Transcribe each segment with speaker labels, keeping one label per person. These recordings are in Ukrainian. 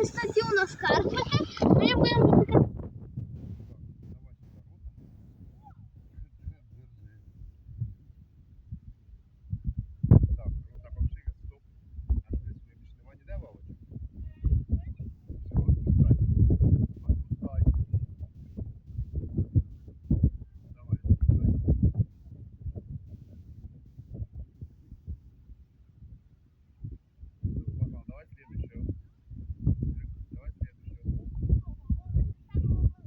Speaker 1: на шкарпетки. Ми будемо випікати.
Speaker 2: Так, ну так вообще, стоп. А ну десь більше нема ніде валочок. Все, відпускай. Відпускай. Давай, відпускай. Погнал, давай следующую. Давай следующую.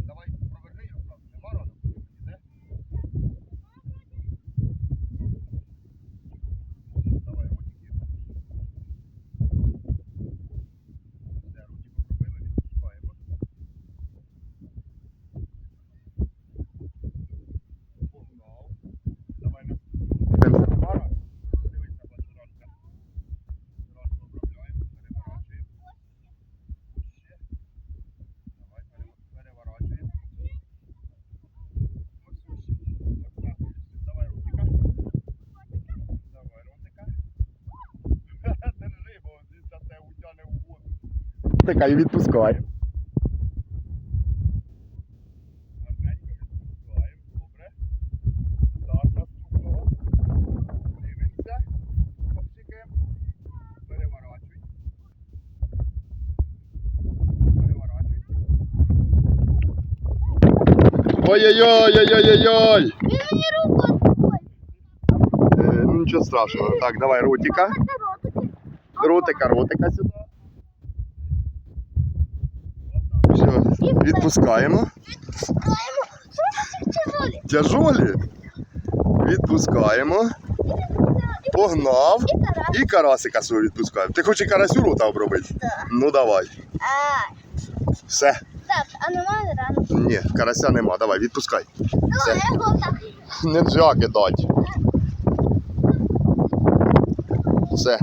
Speaker 2: Давай проверни його сразу. Нема рано? Іде? Давай, ротики. Все, ротики попробили, відпускаємо. Погнав. Давай на Дивимося товара. Дивися, бачуранка. Зразу обробляємо, переворачуємо. Ще. Давай пере- переворачуємо. Ось ось. Так, так. Давай ротика. Давай ротика. Держи, бо він зараз тебе утягне в воду.
Speaker 3: Така і відпускай.
Speaker 2: Гарненько відпускаємо, добре. Так, наступного. Дивимося. Попчикаємо. Переворачуй. Переворачуй.
Speaker 3: Ой-ой-ой-ой-ой-ой!
Speaker 1: Він мені руку відпустить.
Speaker 3: Е, ну нічого страшного. Так, давай ротика. Ротика, ротика сюди. Все, відпускаємо.
Speaker 1: Це тяжолі.
Speaker 3: Відпускаємо. Погнав.
Speaker 1: І
Speaker 3: карасика свого відпускаємо. Ти хочеш карасю рота обробити?
Speaker 1: Так.
Speaker 3: Ну давай. Все.
Speaker 1: так, а немає рано.
Speaker 3: Ні, карася нема. Давай, відпускай.
Speaker 1: Ну, так.
Speaker 3: Не джа кидать. Все,